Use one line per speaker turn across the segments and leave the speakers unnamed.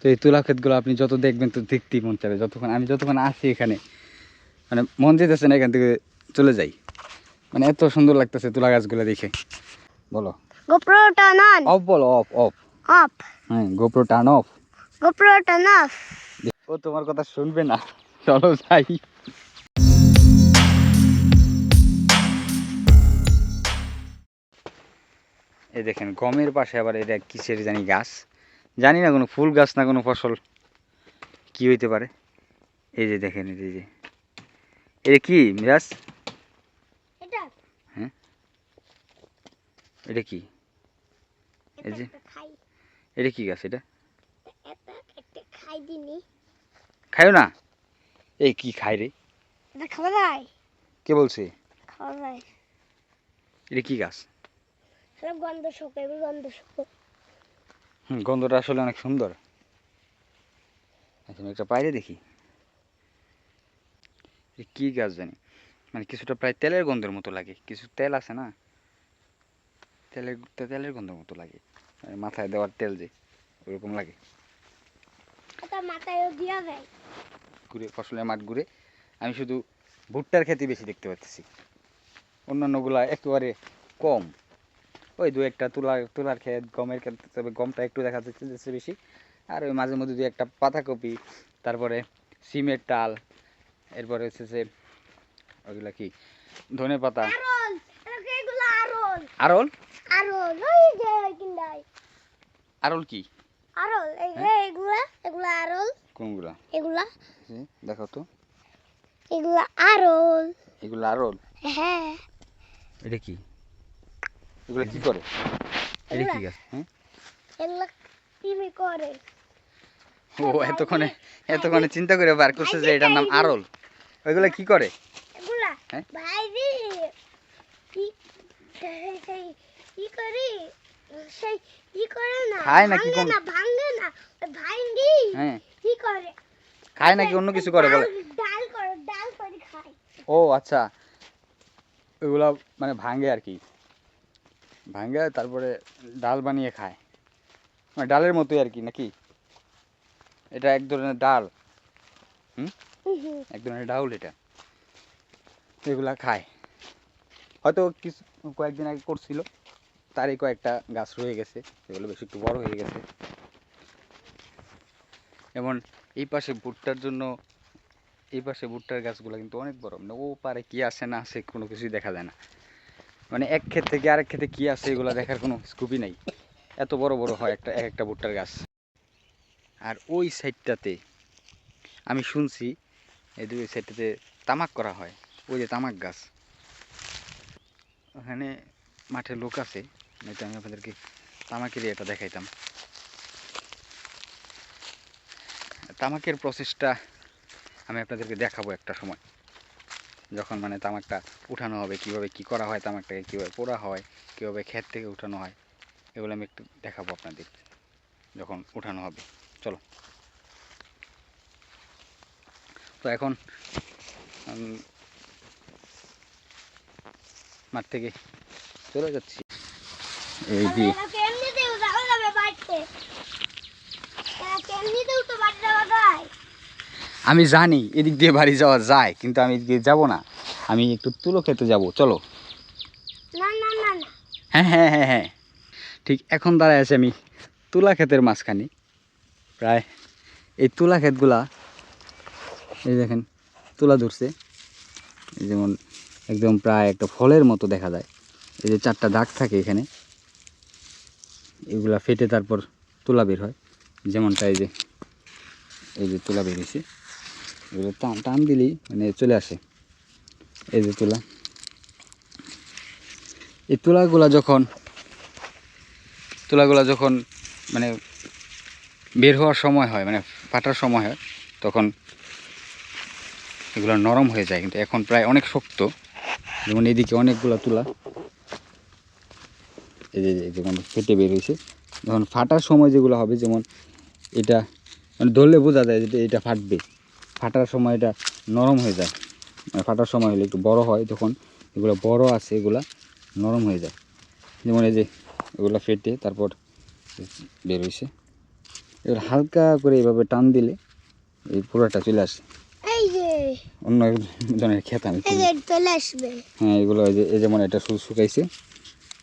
তো এই তুলা ক্ষেতগুলো আপনি যত দেখবেন তো দেখতেই মন চাবে যতক্ষণ আমি যতক্ষণ আসি এখানে মানে মন যেতেছে না এখান থেকে চলে যাই। মানে এত সুন্দর লাগতেছে তুলা গাছগুলো দেখে। বলো. অফ বলো অফ অফ. হ্যাঁ গোপ্রো টার্ন অফ. ও তোমার কথা শুনবে না। চলো যাই। এই দেখেন গমের পাশে আবার এটা কিসের জানি গাছ? জানি না কোনো ফুল গাছ না কোনো ফসল। কি হইতে পারে? এই যে দেখেন এই যে এটা কি মিরাজ?
এটা।
এটা কি? এই যে। এটা কি গাছ এটা? খাইও না? এই কি খাই রে? কে বলছে? এটা কি গাছ?
গন্ধ শুকে গন্ধ শুকে।
হুম গন্ধটা আসলে অনেক সুন্দর। আমি একটা বাইরে দেখি। কি গাছ জানি? মানে কিছুটা প্রায় তেলের গন্ধের মতো লাগে। কিছু তেল আছে না? তেলের তেলের গন্ধের মতো লাগে। মানে মাথায় দেওয়ার তেল যে ওরকম লাগে। ঘুরে ফসলের মাঠ ঘুরে। আমি শুধু ভুট্টার খেতে বেশি দেখতে পাচ্ছি। অন্যান্যগুলা একেবারে কম। ওই দু একটা তুলার তুলার ক্ষেত গমের ক্ষেত তবে গমটা একটু দেখা যাচ্ছে বেশি। আর ওই মাঝে মধ্যে দু একটা পাতাকপি তারপরে সিমের টাল এরপরে হচ্ছে যে ওইগুলা কি? ধনে পাতা।
আরল! আরল।
কি?
আরল এই এগুলা এগুলা আরল।
কোনগুলা?
এগুলা।
দেখো তো।
এগুলা আরল।
এগুলো আরল?
হ্যাঁ।
এটা কি? এগুলো কি করে? এটা কি গাছ হ্যাঁ
এগুলা টিমি করে?
ও এতক্ষণে এতক্ষণে চিন্তা করে বার করছে যে এটার নাম আরল। ওইগুলা কি করে?
এগুলা?
হ্যাঁ?
কি কি করি? সেই কি করে না?
খায় নাকি
ভাঙে না ভাঙে না?
হ্যাঁ।
কি করে?
খায় নাকি অন্য কিছু করে বলে?
ডাল- ডাল করে ডাল করে খায়।
ও আচ্ছা। ওইগুলা মানে ভাঙে আর কি। ভাঙে তারপরে ডাল বানিয়ে খায়। মানে ডালের মতোই আর কি, নাকি? এটা এক ধরনের ডাল।
হুম।
এক ধরনের ডাউল এটা। এগুলা খায়। হয়তো কিছু, কয়েকদিন আগে করছিল। তারই কয়েকটা গাছ রয়ে গেছে। এগুলো বেশি একটু বড় হয়ে গেছে। যেমন এই পাশে ভুট্টার জন্য, এই পাশে ভুট্টার গাছগুলো কিন্তু অনেক বড়। মানে ও পারে কি আসে না আছে কোনো কিছুই দেখা যায় না। মানে এক ক্ষেত থেকে আরেক ক্ষেতে কি আছে এগুলো দেখার কোনো স্কুপই নাই। এত বড় বড় হয় একটা, এক একটা ভুট্টার গাছ। আর ওই সাইডটাতে আমি শুনছি, এই দুই সাইডটাতে তামাক করা হয়, ওই যে তামাক গাছ। ওখানে মাঠে লোক আছে, নয়তো আমি আপনাদেরকে তামাকের এটা দেখাইতাম। তামাকের প্রসেসটা আমি আপনাদেরকে দেখাবো একটা সময়। যখন মানে তামাকটা উঠানো হবে কীভাবে কি করা হয় তামাকটাকে কীভাবে পোড়া হয় কীভাবে ক্ষেত থেকে উঠানো হয় এগুলো আমি একটু দেখাবো আপনাদের যখন উঠানো হবে। চলো। তো এখন মাঠ থেকে চলে যাচ্ছি। এই যে
যাবে বাড়িতে এমনিতেও তো বাড়ি যাওয়া যায়
আমি জানি এদিক দিয়ে বাড়ি যাওয়া যায় কিন্তু আমি এদিকে যাব না। আমি একটু তুলো খেতে যাব চলো। হ্যাঁ হ্যাঁ হ্যাঁ হ্যাঁ। ঠিক এখন দাঁড়ায় আছে আমি তুলা ক্ষেতের মাঝখানে। প্রায় এই তুলা ক্ষেতগুলা এই দেখেন তুলা ধরছে। যেমন একদম প্রায় একটা ফলের মতো দেখা যায়। এই যে চারটা দাগ থাকে এখানে। এগুলা ফেটে তারপর তুলা বের হয়। যেমনটা এই যে এই যে তুলা বেরিয়েছে এগুলো টান টান দিলেই মানে চলে আসে। এই যে তুলা। এই তুলাগুলা যখন তুলাগুলা যখন মানে বের হওয়ার সময় হয় মানে ফাটার সময় হয়, তখন এগুলো নরম হয়ে যায়। কিন্তু এখন প্রায় অনেক শক্ত। যেমন এদিকে অনেকগুলো তুলা। এই যে যেমন ফেটে বের হয়েছে যখন ফাটার সময় যেগুলো হবে, যেমন এটা মানে ধরলে বোঝা যায় যে এটা ফাটবে। ফাটার সময় এটা নরম হয়ে যায়। মানে ফাটার সময় হলে একটু বড় হয় তখন এগুলো বড় আছে এগুলা নরম হয়ে যায়। যেমন এই যে এগুলো ফেটে তারপর বের হয়েছে এবার হালকা করে এইভাবে টান দিলে এই পুরোটা চলে আসে। অন্য একজনের খেত আমি হ্যাঁ এগুলো এই যে এই যেমন এটা শুধু শুকাইছে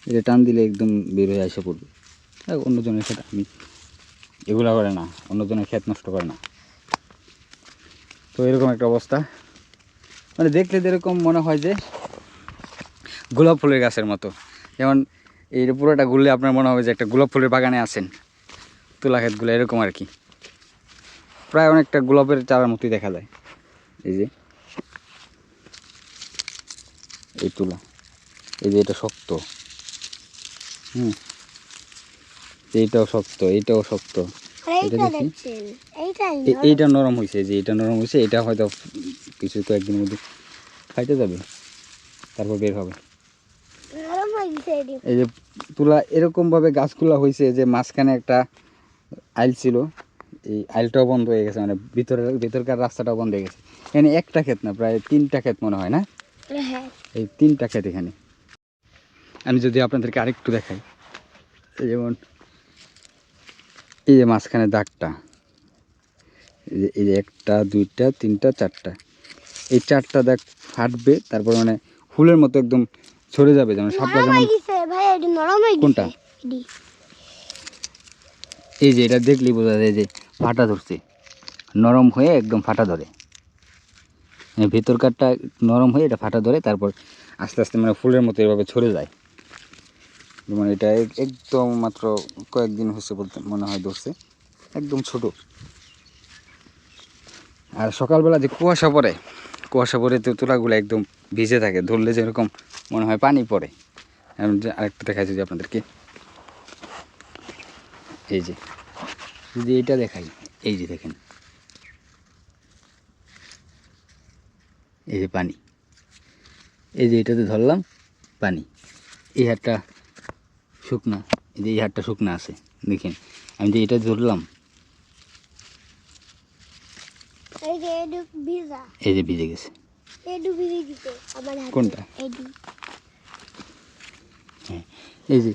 এটা টান দিলে একদম বের হয়ে আসে পড়বে। অন্যজনের ক্ষেত আমি এগুলো করে না অন্যজনের ক্ষেত নষ্ট করে না। তো এরকম একটা অবস্থা। মানে দেখলে যেরকম মনে হয় যে গোলাপ ফুলের গাছের মতো। যেমন এই পুরোটা ঘুরলে আপনার মনে হবে যে একটা গোলাপ ফুলের বাগানে আছেন। তুলা ক্ষেতগুলো এরকম আর কি। প্রায় অনেকটা গোলাপের চারার মতোই দেখা যায়। এই যে। এই তুলা। এই যে এটা শক্ত। হুম। এইটাও শক্ত এইটাও শক্ত।
এইটা
নরম। হয়েছে যে এটা নরম হয়েছে এটা হয়তো কিছু কয়েকদিনের মধ্যে খাইতে যাবে তারপর বের হবে। এই যে তুলা এরকমভাবে গাছগুলো হয়েছে যে মাঝখানে একটা আইল ছিল এই আইলটাও বন্ধ হয়ে গেছে মানে ভিতরের ভিতরকার রাস্তাটাও বন্ধ হয়ে গেছে। এখানে একটা ক্ষেত না প্রায় তিনটা ক্ষেত মনে হয় না?
হ্যাঁ।
এই তিনটা ক্ষেত এখানে। আমি যদি আপনাদেরকে আরেকটু দেখাই যেমন এই যে মাঝখানে দাগটা এই যে একটা দুইটা তিনটা চারটা এই চারটা দাগ ফাটবে তারপর মানে ফুলের মতো একদম ছড়ে যাবে যেমন
নরম
যেমন
গেছে ভাই এটি নরম গেছে
কোনটা? এই যে এটা দেখলেই বোঝা যায় যে ফাটা ধরছে নরম হয়ে একদম ফাটা ধরে। ভেতরকারটা নরম হয়ে এটা ফাটা ধরে তারপর আস্তে আস্তে মানে ফুলের মতো এভাবে ছড়ে যায়। যেমন এটা একদম মাত্র কয়েকদিন হচ্ছে বলতে মনে হয় ধরছে। একদম ছোট। আর সকালবেলা যে কুয়াশা পড়ে কুয়াশা পড়ে তো তুলাগুলো একদম ভিজে থাকে, ধরলে যেরকম মনে হয় পানি পড়ে। আরেকটা দেখাই যদি আপনাদেরকে। এই যে, যদি এটা দেখাই, এই যে দেখেন। এই যে পানি। এই যে এটাতে ধরলাম, পানি। এই হাতটা শুকনা এই যে এই হাতটা শুকনা আছে দেখেন আমি যে এটা ধরলাম
এই যে ভিজে।
গেছে। কোনটা? এই যে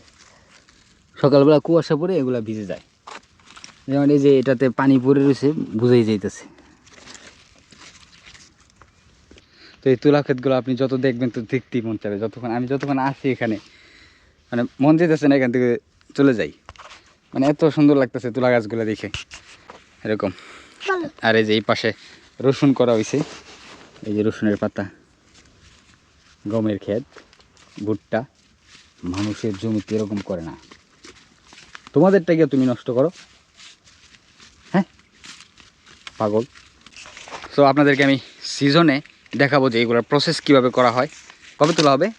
সকালবেলা কুয়াশা পড়ে এগুলা ভিজে যায়। যেমন এই যে এটাতে পানি পড়ে রয়েছে বুঝেই যাইতেছে। তো এই তুলা ক্ষেতগুলো আপনি যত দেখবেন তো দেখতেই মন চাবে। যতক্ষণ আমি যতক্ষণ আসি এখানে মানে মন যেতেছে না এখান থেকে চলে যাই। মানে এত সুন্দর লাগতেছে তুলা গাছগুলো দেখে এরকম। আর এই যে এই পাশে রসুন করা হয়েছে এই যে রসুনের পাতা। গমের ক্ষেত ভুট্টা মানুষের জমিতে এরকম করে না। তোমাদেরটা গিয়ে তুমি নষ্ট করো। হ্যাঁ? পাগল। সো আপনাদেরকে আমি সিজনে দেখাবো যে এগুলোর প্রসেস কীভাবে করা হয়। কবে তোলা হবে?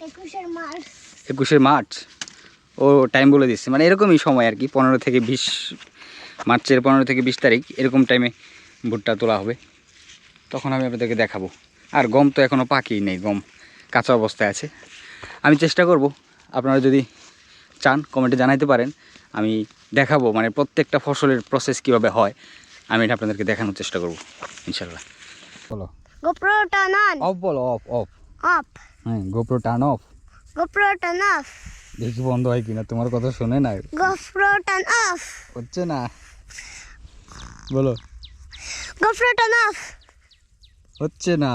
একুশের মার্চ।
একুশে মার্চ ও টাইম বলে দিচ্ছে। মানে এরকমই সময় আর কি পনেরো থেকে বিশ মার্চের পনেরো থেকে বিশ তারিখ এরকম টাইমে ভুট্টা তোলা হবে। তখন আমি আপনাদেরকে দেখাবো। আর গম তো এখনও পাকেই নেই গম কাঁচা অবস্থায় আছে। আমি চেষ্টা করব আপনারা যদি চান কমেন্টে জানাইতে পারেন। আমি দেখাবো মানে প্রত্যেকটা ফসলের প্রসেস কীভাবে হয় আমি এটা আপনাদেরকে দেখানোর চেষ্টা করব ইনশাল্লাহ বলো।
গোপ্রো টার্ন অন
অফ বলো অফ অফ
অফ
হ্যাঁ GoPro turn off
GoPro turn off
দেখি বন্ধ হয় কিনা তোমার কথা শোনে না।
গোপ্রো টার্ন অফ
হচ্ছে না। বলো।
গোপ্রো টার্ন অফ
হচ্ছে না।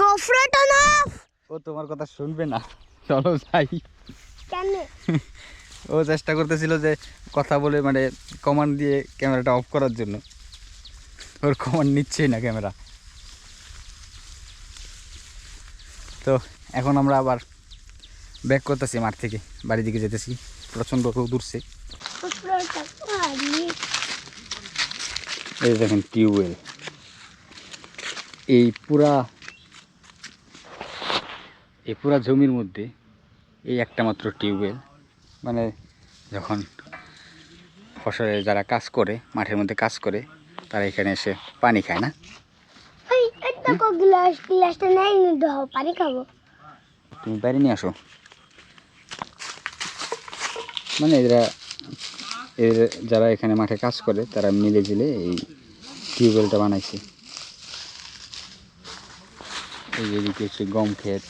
গোপ্রো টার্ন অফ
ও তোমার কথা শুনবে না। চলো যাই।
কেন?
ও চেষ্টা করতেছিল যে কথা বলে মানে কমান্ড দিয়ে ক্যামেরাটা অফ করার জন্য। ওর কমান্ড নিচ্ছেই না ক্যামেরা তো এখন আমরা আবার ব্যাক করতেছি মাঠ থেকে বাড়ির দিকে যেতেছি। প্রচণ্ড রোদ উঠছে। এই দেখেন টিউবওয়েল। এই পুরা এই পুরা জমির মধ্যে এই একটা মাত্র টিউবওয়েল। মানে যখন ফসলে যারা কাজ করে মাঠের মধ্যে কাজ করে তারা এখানে এসে পানি খায় না?
এই একটা গ্লাস গ্লাসটা নেই পানি খাব।
তুমি বাইরে নিয়ে আসো। মানে এরা এর যারা এখানে মাঠে কাজ করে তারা মিলে জিলে এই টিউবওয়েলটা বানাইছে। এই যে এদিকে হচ্ছে গম ক্ষেত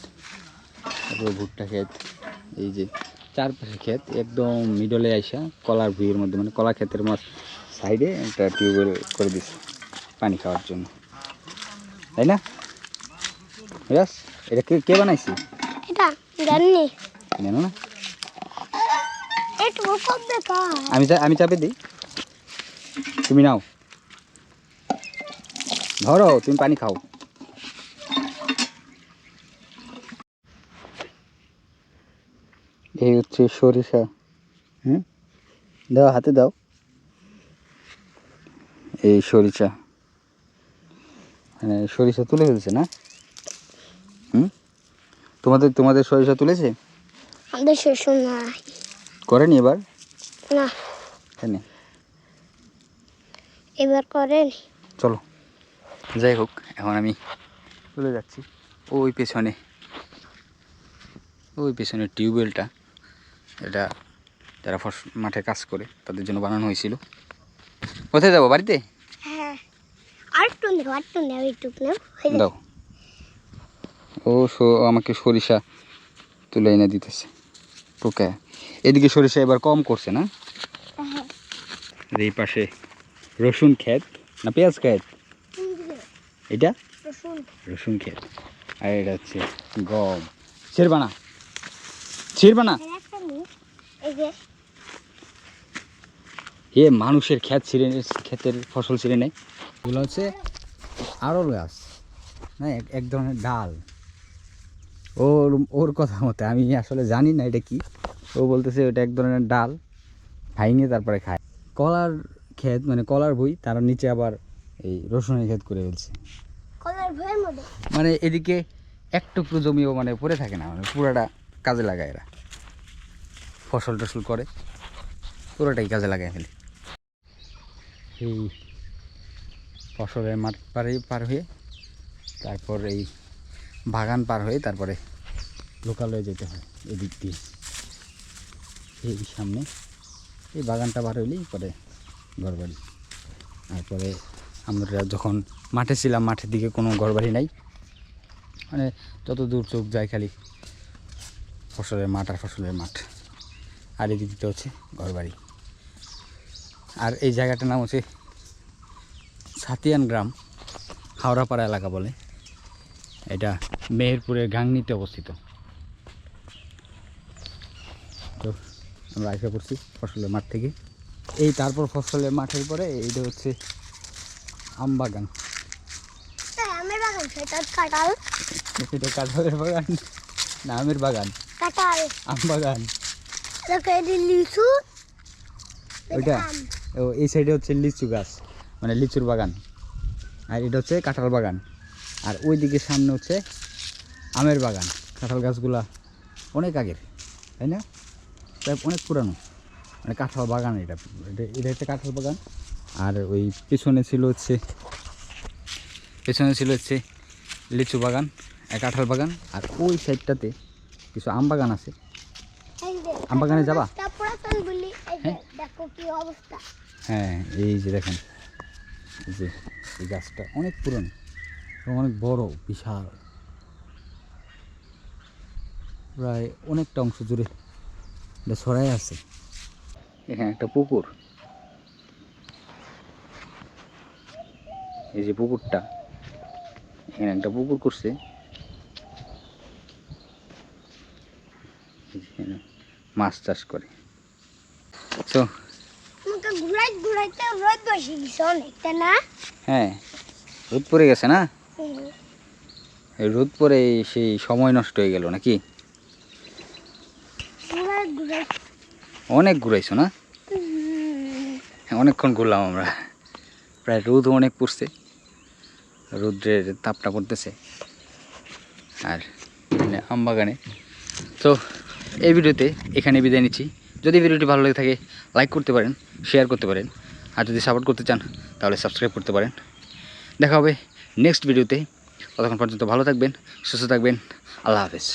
তারপরে ভুট্টা ক্ষেত এই যে চারপাশে ক্ষেত একদম মিডলে আইসা কলার ভুঁইয়ের মধ্যে মানে কলা ক্ষেতের মাছ সাইডে একটা টিউবওয়েল করে দিছে পানি খাওয়ার জন্য। তাই না? এটা কে কে বানাইছি?
জানো
না? আমি আমি চাপে দিই। তুমি নাও। ধরো তুমি পানি খাও। এই হচ্ছে সরিষা। হুম? দাও হাতে দাও। এই সরিষা। মানে সরিষা তুলে ফেলছে না? হুম? তোমাদের তোমাদের সরিষা তুলেছে?
আমাদের শ্বশুর নাই।
করেনি এবার?
না। এবার করেন।
চলো। যাই হোক এখন আমি চলে যাচ্ছি। ওই পেছনে। ওই পেছনে টিউবওয়েলটা। এটা যারা ফস মাঠে কাজ করে তাদের জন্য বানানো হয়েছিল। কোথায় যাব বাড়িতে?
হ্যাঁ।
দাও। ও আমাকে সরিষা তুলে এনে দিতেছে। ওকে এদিকে সরিষা এবার কম করছে না?
হ্যাঁ।
এই পাশে রসুন ক্ষেত না পেঁয়াজ ক্ষেত? এটা?
রসুন।
ক্ষেত। আর এটা হচ্ছে গম। ছিড়বানা ছিড়বানা
এই যে।
এ মানুষের ক্ষেত ছিঁড়ে ক্ষেতের ফসল ছিঁড়ে নেয়। এগুলো হচ্ছে আরল গাছ না এক ধরনের ডাল। ওর ওর কথা মতে আমি আসলে জানি না এটা কি। ও বলতেছে ওটা এক ধরনের ডাল ভাইঙে তারপরে খায়। কলার ক্ষেত মানে কলার বই তার নিচে আবার এই রসুনের ক্ষেত করে ফেলছে।
কলার ভয়ের মধ্যে?
মানে এদিকে এক টুকরো জমিও মানে পড়ে থাকে না মানে পুরাটা কাজে লাগায় এরা। ফসল টসল করে পুরোটাই কাজে লাগায় ফেলে এই ফসলের মাঠ পারে পার হয়ে তারপর এই বাগান পার হয়ে তারপরে লোকালয়ে যেতে হয় এদিক দিয়ে। এই সামনে। এই বাগানটা বার হইলেই পরে ঘরবাড়ি। তারপরে আমরা যখন মাঠে ছিলাম, মাঠের দিকে কোনো ঘরবাড়ি নাই। মানে যত দূর চোখ যায় খালি ফসলের মাঠ আর ফসলের মাঠ। আর এদিকে হচ্ছে ঘরবাড়ি। আর এই জায়গাটার নাম হচ্ছে সাতিয়ান গ্রাম, হাওড়াপাড়া এলাকা বলে। এটা মেহেরপুরের গাংনিতে অবস্থিত তো আমরা আশা করছি ফসলের মাঠ থেকে। এই তারপর ফসলের মাঠের পরে এইটা হচ্ছে আম বাগান।
হ্যাঁ
এটা কাঁঠালের বাগান? না আমের বাগান।
কাঁঠাল।
আম বাগান।
লিচু
ওইটা? ও এই সাইডে হচ্ছে লিচু গাছ মানে লিচুর বাগান। আর এটা হচ্ছে কাঁঠাল বাগান। আর ওই দিকে সামনে হচ্ছে আমের বাগান। কাঁঠাল গাছগুলা অনেক আগের তাই না? প্রায় অনেক পুরানো। মানে কাঁঠাল বাগান এটা। এটা এটা হচ্ছে কাঁঠাল বাগান। আর ওই পেছনে ছিল হচ্ছে পেছনে ছিল হচ্ছে লিচু বাগান কাঁঠাল বাগান। আর ওই সাইডটাতে কিছু আম বাগান আছে। আম বাগানে যাবা? হ্যাঁ। হ্যাঁ এই যে দেখেন যে এই গাছটা অনেক পুরনো এবং অনেক বড় বিশাল। প্রায় অনেকটা অংশ জুড়ে। এটা ছড়াই আছে। এখানে একটা পুকুর। এই যে পুকুরটা এখানে একটা পুকুর করছে। এই যে এখানে মাছ চাষ করে। তো
ঘুরাই ঘুরাইতে রোদ বসে গেছে অনেকটা না?
হ্যাঁ রোদ পড়ে গেছে না? রোদ পরে সেই সময় নষ্ট হয়ে গেল নাকি
ঘুরাই ঘুরাই
অনেক ঘুরাইছো না? হ্যাঁ, অনেকক্ষণ ঘুরলাম আমরা। প্রায় রোদ অনেক পড়ছে। রৌদ্রের তাপটা পড়তেছে। আর আম বাগানে। তো এই ভিডিওতে এখানে বিদায় নিচ্ছি। যদি ভিডিওটি ভালো লেগে থাকে লাইক করতে পারেন শেয়ার করতে পারেন। আর যদি সাপোর্ট করতে চান তাহলে সাবস্ক্রাইব করতে পারেন। দেখা হবে নেক্সট ভিডিওতে। ততক্ষণ পর্যন্ত ভালো থাকবেন সুস্থ থাকবেন। আল্লাহ হাফেজ।